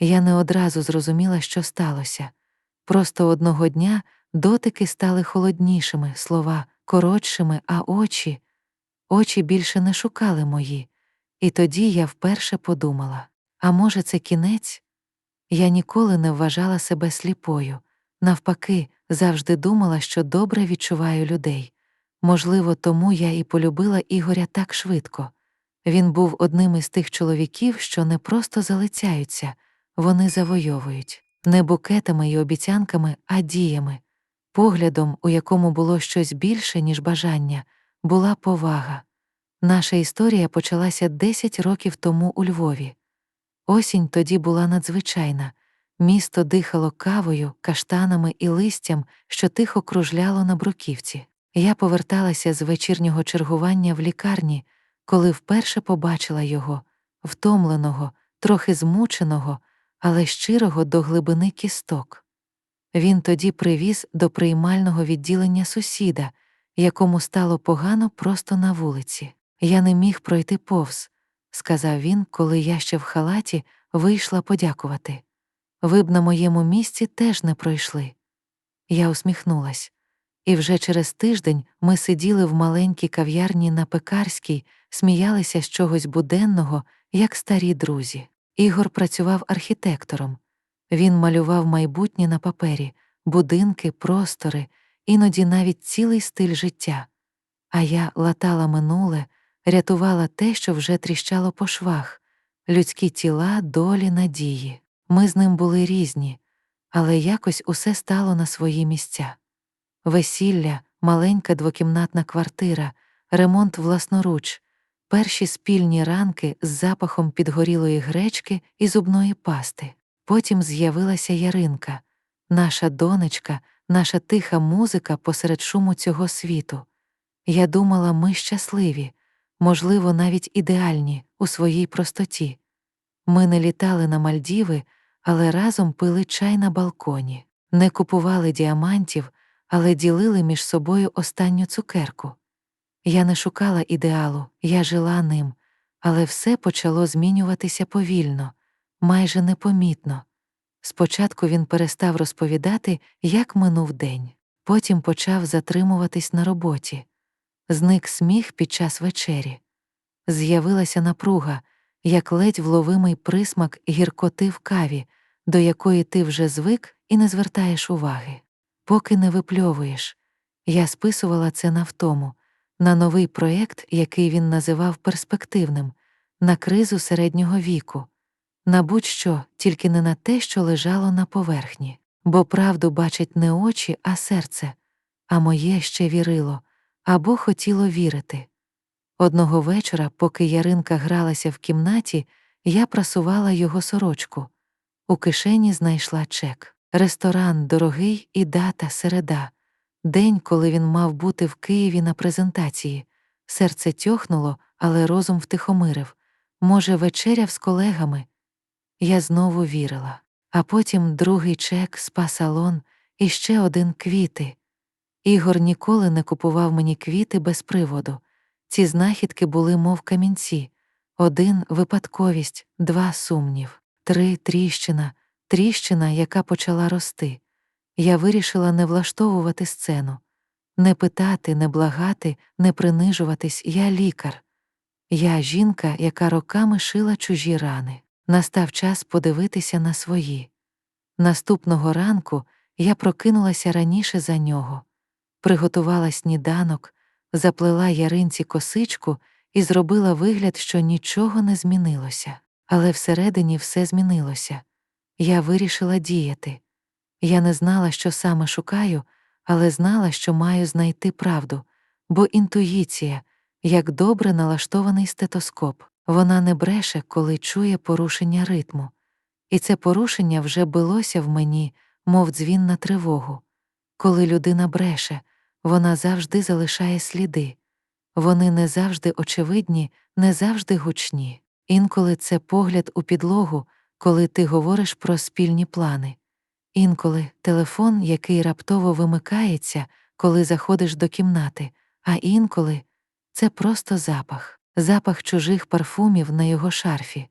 Я не одразу зрозуміла, що сталося. Просто одного дня дотики стали холоднішими, слова коротшими, а очі, очі більше не шукали мої. І тоді я вперше подумала: а може, це кінець? Я ніколи не вважала себе сліпою. Навпаки, завжди думала, що добре відчуваю людей. Можливо, тому я і полюбила Ігоря так швидко. Він був одним із тих чоловіків, що не просто залицяються, вони завойовують не букетами й обіцянками, а діями, поглядом, у якому було щось більше, ніж бажання, була повага. Наша історія почалася 10 років тому у Львові. Осінь тоді була надзвичайна. Місто дихало кавою, каштанами і листям, що тихо кружляло на бруківці. Я поверталася з вечірнього чергування в лікарні, коли вперше побачила його, втомленого, трохи змученого, але щирого до глибини кісток. Він тоді привіз до приймального відділення сусіда, якому стало погано просто на вулиці. Я не міг пройти повз, сказав він, коли я ще в халаті вийшла подякувати. Ви б на моєму місці теж не пройшли. Я усміхнулась. І вже через тиждень ми сиділи в маленькій кав'ярні на пекарській, сміялися з чогось буденного, як старі друзі. Ігор працював архітектором. Він малював майбутнє на папері, будинки, простори, іноді навіть цілий стиль життя. А я латала минуле, рятувала те, що вже тріщало по швах, людські тіла, долі, надії. Ми з ним були різні, але якось усе стало на свої місця. Весілля, маленька двокімнатна квартира, ремонт власноруч, перші спільні ранки з запахом підгорілої гречки і зубної пасти. Потім з'явилася Яринка, наша донечка, наша тиха музика посеред шуму цього світу. Я думала, ми щасливі, можливо, навіть ідеальні у своїй простоті. Ми не літали на Мальдіви, але разом пили чай на балконі, не купували діамантів, але ділили між собою останню цукерку. Я не шукала ідеалу, я жила ним, але все почало змінюватися повільно, майже непомітно. Спочатку він перестав розповідати, як минув день, потім почав затримуватись на роботі. Зник сміх під час вечері. З'явилася напруга, як ледь вловимий присмак гіркоти в каві, до якої ти вже звик і не звертаєш уваги. Поки не випльовуєш. Я списувала це на втому, на новий проєкт, який він називав перспективним, на кризу середнього віку, на будь-що, тільки не на те, що лежало на поверхні, бо правду бачать не очі, а серце, а моє ще вірило або хотіло вірити. Одного вечора, поки Яринка гралася в кімнаті, я прасувала його сорочку. У кишені знайшла чек. Ресторан дорогий і дата середа. День, коли він мав бути в Києві на презентації. Серце тьохнуло, але розум втихомирив. Може, вечеряв з колегами. Я знову вірила. А потім другий чек, спа-салон і ще один квіти. Ігор ніколи не купував мені квіти без приводу. Ці знахідки були, мов камінці. Один випадковість, два сумнів, три тріщина, тріщина, яка почала рости. Я вирішила не влаштовувати сцену, не питати, не благати, не принижуватись, я лікар. Я жінка, яка роками шила чужі рани. Настав час подивитися на свої. Наступного ранку я прокинулася раніше за нього, приготувала сніданок, заплела яринці косичку і зробила вигляд, що нічого не змінилося. Але всередині все змінилося. Я вирішила діяти. Я не знала, що саме шукаю, але знала, що маю знайти правду, бо інтуїція, як добре налаштований стетоскоп, вона не бреше, коли чує порушення ритму. І це порушення вже билося в мені, мов дзвін на тривогу. Коли людина бреше, вона завжди залишає сліди. Вони не завжди очевидні, не завжди гучні. Інколи це погляд у підлогу, коли ти говориш про спільні плани. Інколи телефон, який раптово вимикається, коли заходиш до кімнати, а інколи це просто запах, запах чужих парфумів на його шарфі.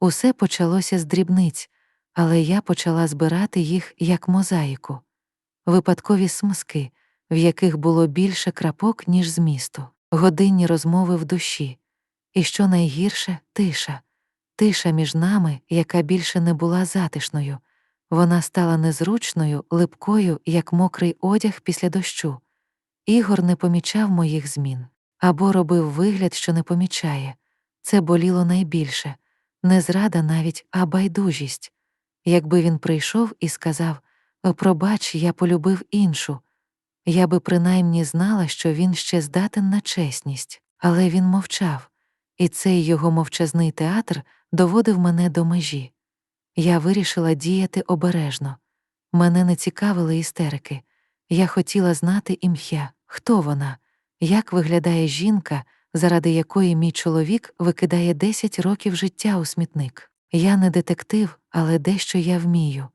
Усе почалося з дрібниць, але я почала збирати їх як мозаїку, випадкові смски, в яких було більше крапок, ніж змісту, годинні розмови в душі, і що найгірше тиша, тиша між нами, яка більше не була затишною. Вона стала незручною, липкою, як мокрий одяг після дощу. Ігор не помічав моїх змін або робив вигляд, що не помічає. Це боліло найбільше не зрада навіть, а байдужість. Якби він прийшов і сказав Пробач, я полюбив іншу, я би принаймні знала, що він ще здатен на чесність, але він мовчав, і цей його мовчазний театр доводив мене до межі. Я вирішила діяти обережно. Мене не цікавили істерики. Я хотіла знати ім'я, хто вона, як виглядає жінка, заради якої мій чоловік викидає 10 років життя у смітник. Я не детектив, але дещо я вмію.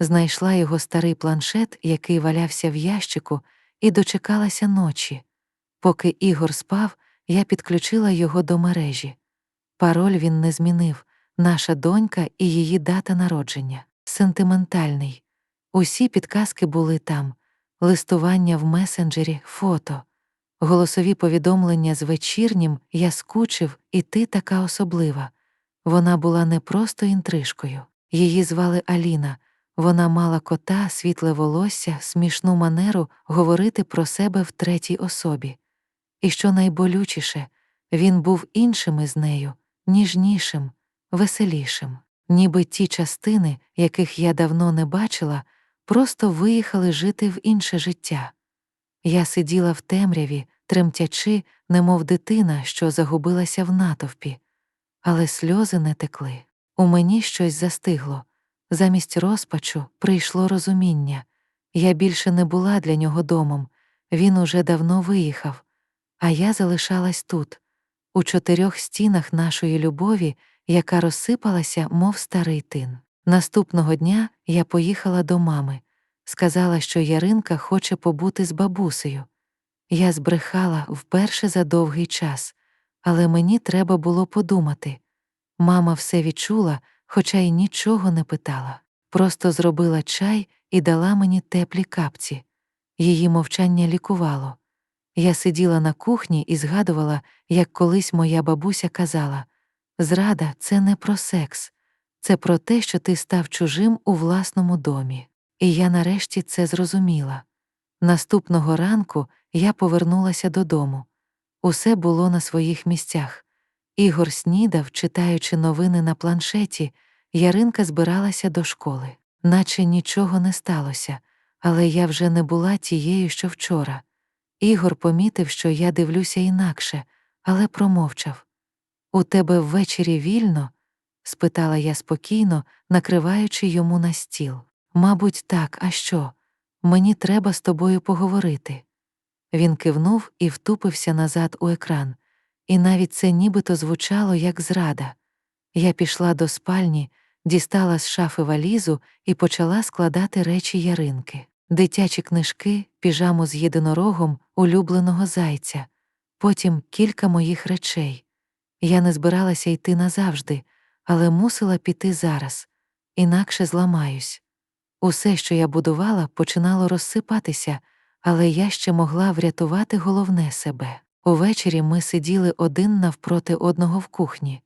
Знайшла його старий планшет, який валявся в ящику, і дочекалася ночі. Поки Ігор спав, я підключила його до мережі. Пароль він не змінив наша донька і її дата народження. Сентиментальний. Усі підказки були там листування в месенджері, фото, голосові повідомлення з вечірнім я скучив, і ти така особлива. Вона була не просто інтрижкою. Її звали Аліна. Вона мала кота, світле волосся, смішну манеру говорити про себе в третій особі. І що найболючіше, він був іншим із нею, ніжнішим, веселішим, ніби ті частини, яких я давно не бачила, просто виїхали жити в інше життя. Я сиділа в темряві, тремтячи, немов дитина, що загубилася в натовпі, але сльози не текли. У мені щось застигло. Замість розпачу прийшло розуміння. Я більше не була для нього домом, він уже давно виїхав, а я залишалась тут, у чотирьох стінах нашої любові, яка розсипалася, мов старий тин. Наступного дня я поїхала до мами, сказала, що Яринка хоче побути з бабусею. Я збрехала вперше за довгий час, але мені треба було подумати. Мама все відчула, хоча й нічого не питала, просто зробила чай і дала мені теплі капці. Її мовчання лікувало. Я сиділа на кухні і згадувала, як колись моя бабуся казала зрада це не про секс, це про те, що ти став чужим у власному домі. І я нарешті це зрозуміла. Наступного ранку я повернулася додому. Усе було на своїх місцях. Ігор снідав, читаючи новини на планшеті, Яринка збиралася до школи, наче нічого не сталося, але я вже не була тією, що вчора. Ігор помітив, що я дивлюся інакше, але промовчав. У тебе ввечері вільно? спитала я спокійно, накриваючи йому на стіл. Мабуть, так, а що? Мені треба з тобою поговорити. Він кивнув і втупився назад у екран, і навіть це нібито звучало як зрада. Я пішла до спальні, дістала з шафи валізу і почала складати речі яринки, дитячі книжки, піжаму з єдинорогом, улюбленого зайця, потім кілька моїх речей. Я не збиралася йти назавжди, але мусила піти зараз, інакше зламаюсь. Усе, що я будувала, починало розсипатися, але я ще могла врятувати головне себе. Увечері ми сиділи один навпроти одного в кухні.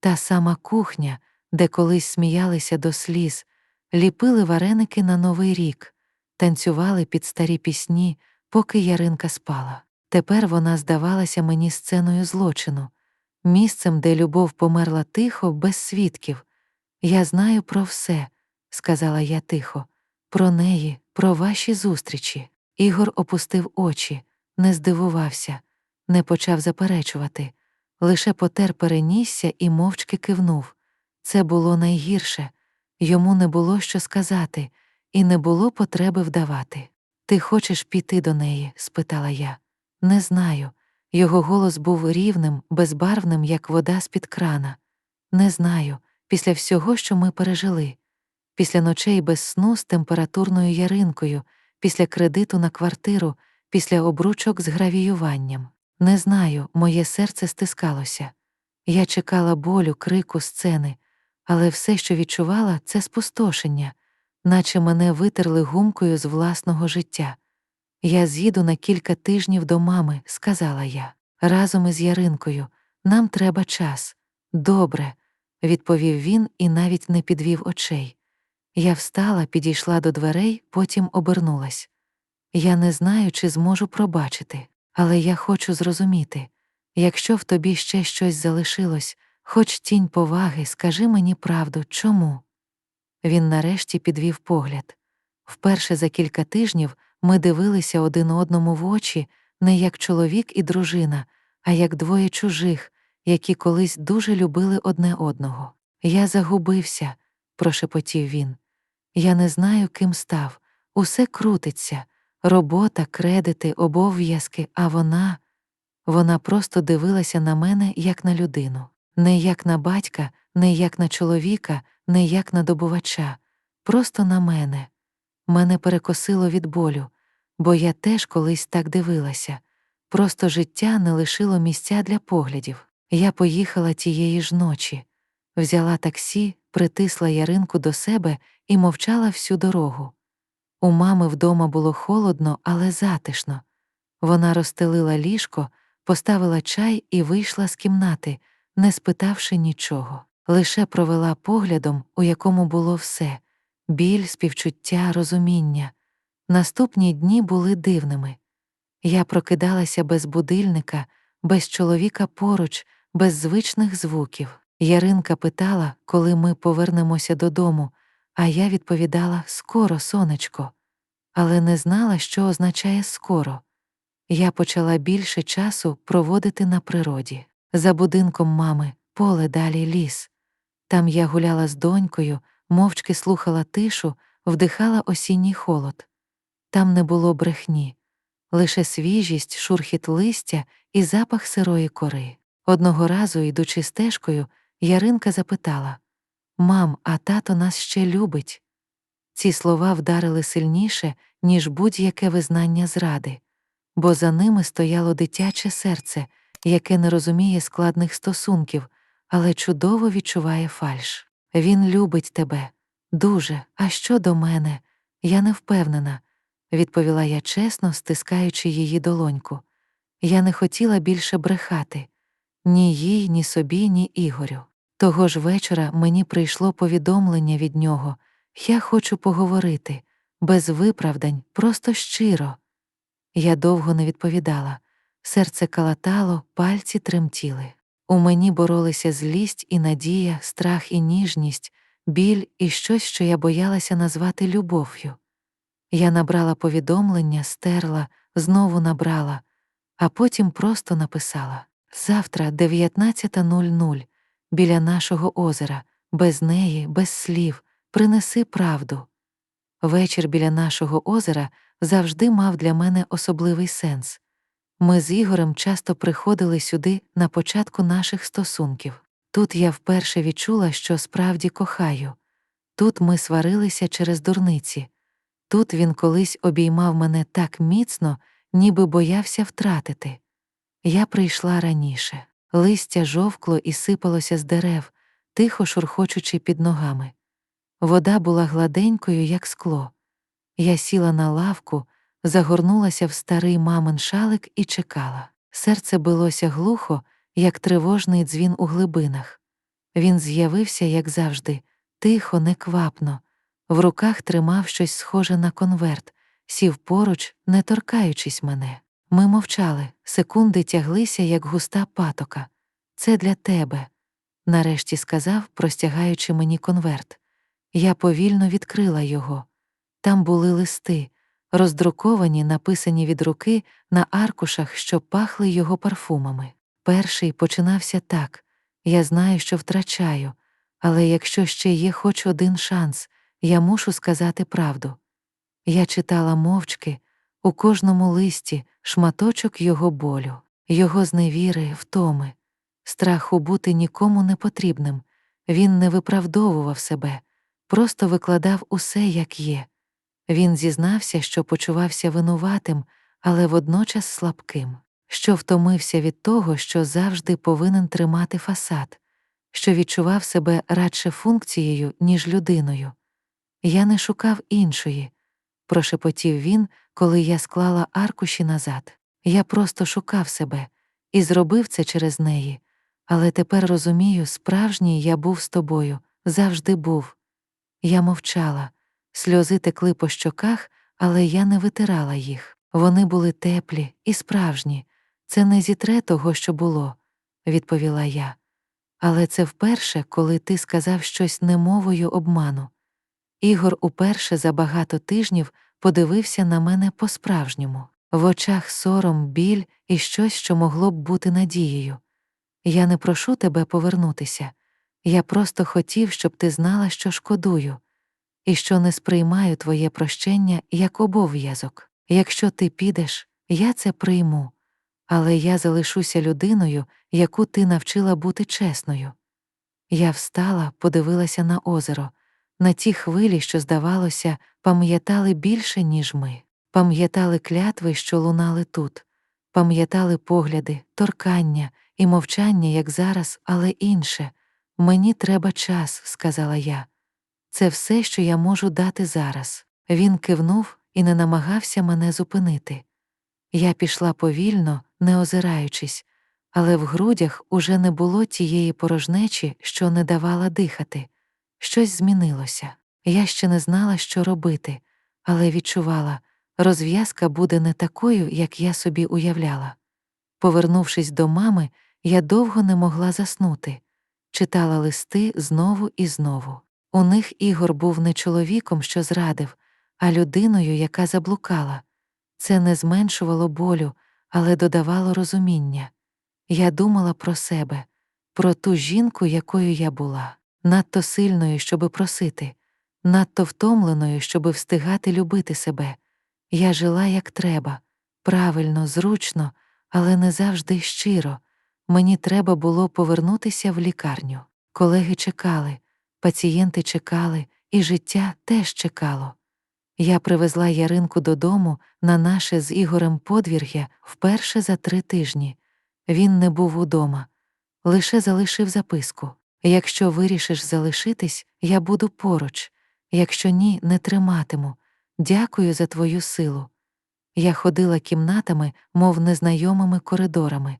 Та сама кухня, де колись сміялися до сліз, ліпили вареники на Новий рік, танцювали під старі пісні, поки Яринка спала. Тепер вона здавалася мені сценою злочину, місцем, де любов померла тихо, без свідків. Я знаю про все, сказала я тихо, про неї, про ваші зустрічі. Ігор опустив очі, не здивувався, не почав заперечувати, лише потер перенісся і мовчки кивнув. Це було найгірше, йому не було що сказати, і не було потреби вдавати. Ти хочеш піти до неї? спитала я. Не знаю. Його голос був рівним, безбарвним, як вода з-під крана. Не знаю, після всього, що ми пережили, після ночей без сну з температурною яринкою, після кредиту на квартиру, після обручок з гравіюванням. Не знаю, моє серце стискалося. Я чекала болю, крику, сцени, але все, що відчувала, це спустошення, наче мене витерли гумкою з власного життя. Я з'їду на кілька тижнів до мами, сказала я, разом із Яринкою. Нам треба час. Добре, відповів він і навіть не підвів очей. Я встала, підійшла до дверей, потім обернулась. Я не знаю, чи зможу пробачити, але я хочу зрозуміти якщо в тобі ще щось залишилось, хоч тінь поваги, скажи мені правду, чому? Він нарешті підвів погляд. Вперше за кілька тижнів ми дивилися один одному в очі не як чоловік і дружина, а як двоє чужих, які колись дуже любили одне одного. Я загубився, прошепотів він. Я не знаю, ким став. Усе крутиться робота, кредити, обов'язки, а вона. Вона просто дивилася на мене як на людину, не як на батька, не як на чоловіка, не як на добувача, просто на мене. Мене перекосило від болю, бо я теж колись так дивилася. Просто життя не лишило місця для поглядів. Я поїхала тієї ж ночі, взяла таксі, притисла яринку до себе і мовчала всю дорогу. У мами вдома було холодно, але затишно. Вона розстелила ліжко, поставила чай і вийшла з кімнати, не спитавши нічого, лише провела поглядом, у якому було все біль, співчуття, розуміння. Наступні дні були дивними. Я прокидалася без будильника, без чоловіка поруч, без звичних звуків. Яринка питала, коли ми повернемося додому, а я відповідала скоро, сонечко, але не знала, що означає скоро. Я почала більше часу проводити на природі. За будинком мами, поле далі ліс. Там я гуляла з донькою, мовчки слухала тишу, вдихала осінній холод. Там не було брехні, лише свіжість, шурхіт листя і запах сирої кори. Одного разу, йдучи стежкою, Яринка запитала Мам, а тато нас ще любить. Ці слова вдарили сильніше, ніж будь-яке визнання зради, бо за ними стояло дитяче серце, яке не розуміє складних стосунків, але чудово відчуває фальш. Він любить тебе дуже, а що до мене? Я не впевнена, відповіла я чесно, стискаючи її долоньку. Я не хотіла більше брехати ні їй, ні собі, ні Ігорю. Того ж вечора мені прийшло повідомлення від нього я хочу поговорити, без виправдань, просто щиро. Я довго не відповідала. Серце калатало, пальці тремтіли. У мені боролися злість і надія, страх і ніжність, біль і щось, що я боялася назвати любов'ю. Я набрала повідомлення, стерла, знову набрала, а потім просто написала Завтра, 19.00, біля нашого озера, без неї, без слів, принеси правду. Вечір біля нашого озера завжди мав для мене особливий сенс. Ми з Ігорем часто приходили сюди на початку наших стосунків. Тут я вперше відчула, що справді кохаю. Тут ми сварилися через дурниці. Тут він колись обіймав мене так міцно, ніби боявся втратити. Я прийшла раніше. Листя жовкло і сипалося з дерев, тихо шурхочучи під ногами. Вода була гладенькою, як скло. Я сіла на лавку, загорнулася в старий мамин шалик і чекала. Серце билося глухо, як тривожний дзвін у глибинах. Він з'явився, як завжди, тихо, неквапно, в руках тримав щось схоже на конверт, сів поруч, не торкаючись мене. Ми мовчали, секунди тяглися, як густа патока. Це для тебе, нарешті сказав, простягаючи мені конверт. Я повільно відкрила його. Там були листи, роздруковані, написані від руки на аркушах, що пахли його парфумами. Перший починався так я знаю, що втрачаю, але якщо ще є хоч один шанс, я мушу сказати правду. Я читала мовчки у кожному листі шматочок його болю, його зневіри, втоми, страху бути нікому не потрібним. Він не виправдовував себе, просто викладав усе, як є. Він зізнався, що почувався винуватим, але водночас слабким, що втомився від того, що завжди повинен тримати фасад. що відчував себе радше функцією, ніж людиною. Я не шукав іншої, прошепотів він, коли я склала аркуші назад. Я просто шукав себе і зробив це через неї. Але тепер розумію, справжній я був з тобою, завжди був. Я мовчала, сльози текли по щоках, але я не витирала їх. Вони були теплі і справжні. Це не зітре того, що було, відповіла я. Але це вперше, коли ти сказав щось немовою обману. Ігор уперше за багато тижнів подивився на мене по-справжньому, в очах сором, біль і щось, що могло б бути надією. Я не прошу тебе повернутися. Я просто хотів, щоб ти знала, що шкодую, і що не сприймаю твоє прощення як обов'язок. Якщо ти підеш, я це прийму, але я залишуся людиною, яку ти навчила бути чесною. Я встала, подивилася на озеро, на ті хвилі, що, здавалося, пам'ятали більше, ніж ми, пам'ятали клятви, що лунали тут, пам'ятали погляди, торкання і мовчання, як зараз, але інше. Мені треба час, сказала я. Це все, що я можу дати зараз. Він кивнув і не намагався мене зупинити. Я пішла повільно, не озираючись, але в грудях уже не було тієї порожнечі, що не давала дихати. Щось змінилося. Я ще не знала, що робити, але відчувала, розв'язка буде не такою, як я собі уявляла. Повернувшись до мами, я довго не могла заснути, читала листи знову і знову. У них Ігор був не чоловіком, що зрадив, а людиною, яка заблукала. Це не зменшувало болю, але додавало розуміння. Я думала про себе, про ту жінку, якою я була, надто сильною, щоби просити, надто втомленою, щоби встигати любити себе. Я жила як треба, правильно, зручно, але не завжди щиро. Мені треба було повернутися в лікарню. Колеги чекали, пацієнти чекали, і життя теж чекало. Я привезла Яринку додому на наше з Ігорем подвір'я вперше за три тижні. Він не був удома, лише залишив записку якщо вирішиш залишитись, я буду поруч, якщо ні, не триматиму. Дякую за твою силу. Я ходила кімнатами, мов незнайомими коридорами.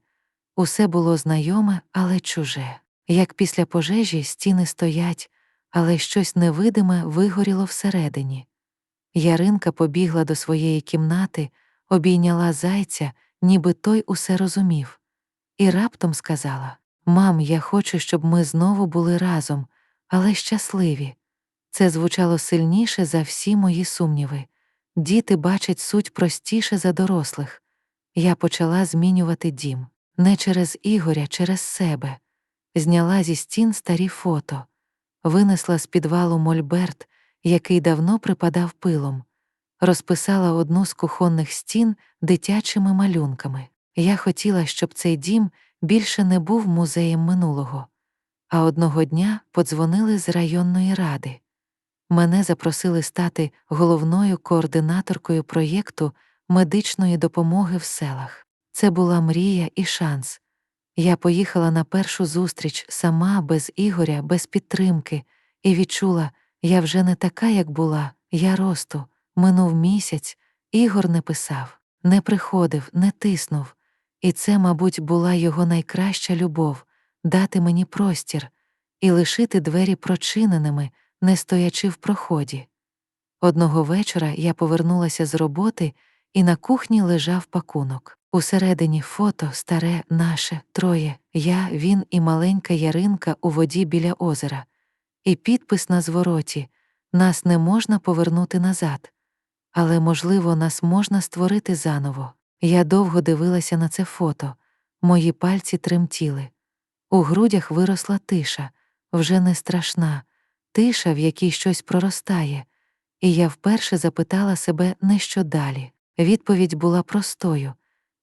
Усе було знайоме, але чуже. Як після пожежі стіни стоять, але щось невидиме вигоріло всередині. Яринка побігла до своєї кімнати, обійняла зайця, ніби той усе розумів, і раптом сказала Мам, я хочу, щоб ми знову були разом, але щасливі. Це звучало сильніше за всі мої сумніви. Діти бачать суть простіше за дорослих. Я почала змінювати дім не через Ігоря, через себе, зняла зі стін старі фото, винесла з підвалу мольберт, який давно припадав пилом, розписала одну з кухонних стін дитячими малюнками. Я хотіла, щоб цей дім більше не був музеєм минулого, а одного дня подзвонили з районної ради. Мене запросили стати головною координаторкою проєкту медичної допомоги в селах. Це була мрія і шанс. Я поїхала на першу зустріч сама, без Ігоря, без підтримки, і відчула, я вже не така, як була, я росту. Минув місяць, Ігор не писав, не приходив, не тиснув. І це, мабуть, була його найкраща любов дати мені простір і лишити двері прочиненими, не стоячи в проході. Одного вечора я повернулася з роботи, і на кухні лежав пакунок. Усередині фото старе, наше, троє, я, він і маленька яринка у воді біля озера, і підпис на звороті нас не можна повернути назад, але, можливо, нас можна створити заново. Я довго дивилася на це фото, мої пальці тремтіли. У грудях виросла тиша, вже не страшна, тиша, в якій щось проростає, і я вперше запитала себе не що далі. Відповідь була простою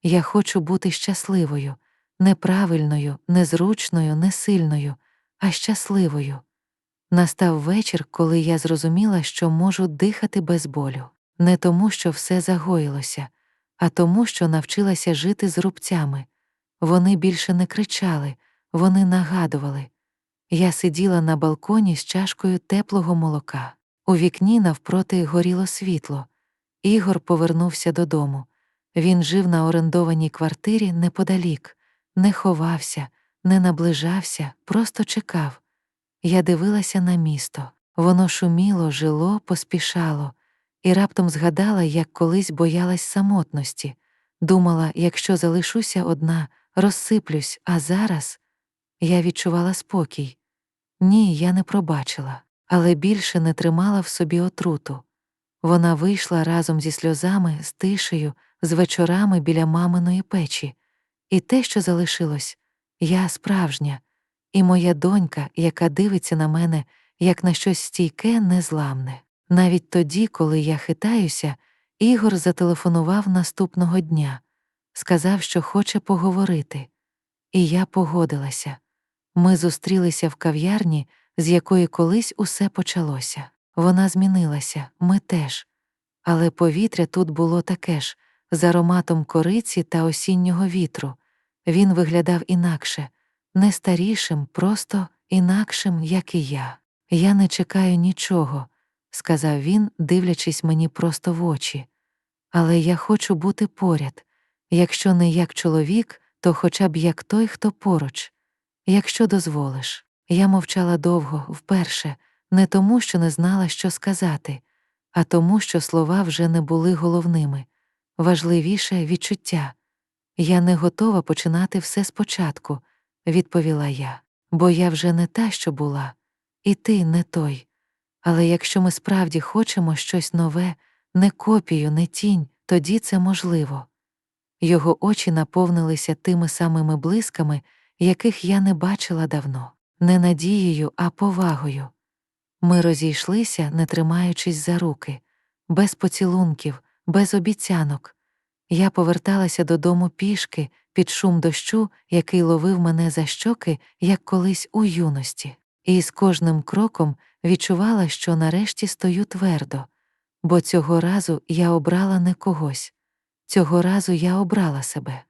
я хочу бути щасливою, неправильною, незручною, не сильною, а щасливою. Настав вечір, коли я зрозуміла, що можу дихати без болю, не тому, що все загоїлося, а тому, що навчилася жити з рубцями. Вони більше не кричали, вони нагадували Я сиділа на балконі з чашкою теплого молока. У вікні навпроти горіло світло. Ігор повернувся додому. Він жив на орендованій квартирі неподалік, не ховався, не наближався, просто чекав. Я дивилася на місто. Воно шуміло, жило, поспішало, і раптом згадала, як колись боялась самотності. Думала, якщо залишуся одна, розсиплюсь, а зараз я відчувала спокій. Ні, я не пробачила, але більше не тримала в собі отруту. Вона вийшла разом зі сльозами, з тишею, з вечорами біля маминої печі, і те, що залишилось, я справжня, і моя донька, яка дивиться на мене, як на щось стійке, незламне. Навіть тоді, коли я хитаюся, Ігор зателефонував наступного дня, сказав, що хоче поговорити. І я погодилася. Ми зустрілися в кав'ярні, з якої колись усе почалося. Вона змінилася, ми теж. Але повітря тут було таке ж, з ароматом кориці та осіннього вітру. Він виглядав інакше, не старішим, просто інакшим, як і я. Я не чекаю нічого, сказав він, дивлячись мені просто в очі. Але я хочу бути поряд. Якщо не як чоловік, то хоча б як той, хто поруч. Якщо дозволиш. Я мовчала довго, вперше, не тому, що не знала, що сказати, а тому, що слова вже не були головними. Важливіше відчуття. Я не готова починати все спочатку, відповіла я, бо я вже не та, що була, і ти не той. Але якщо ми справді хочемо щось нове, не копію, не тінь, тоді це можливо. Його очі наповнилися тими самими блисками, яких я не бачила давно, не надією, а повагою. Ми розійшлися, не тримаючись за руки, без поцілунків, без обіцянок. Я поверталася додому пішки під шум дощу, який ловив мене за щоки, як колись у юності, і з кожним кроком відчувала, що нарешті стою твердо, бо цього разу я обрала не когось, цього разу я обрала себе.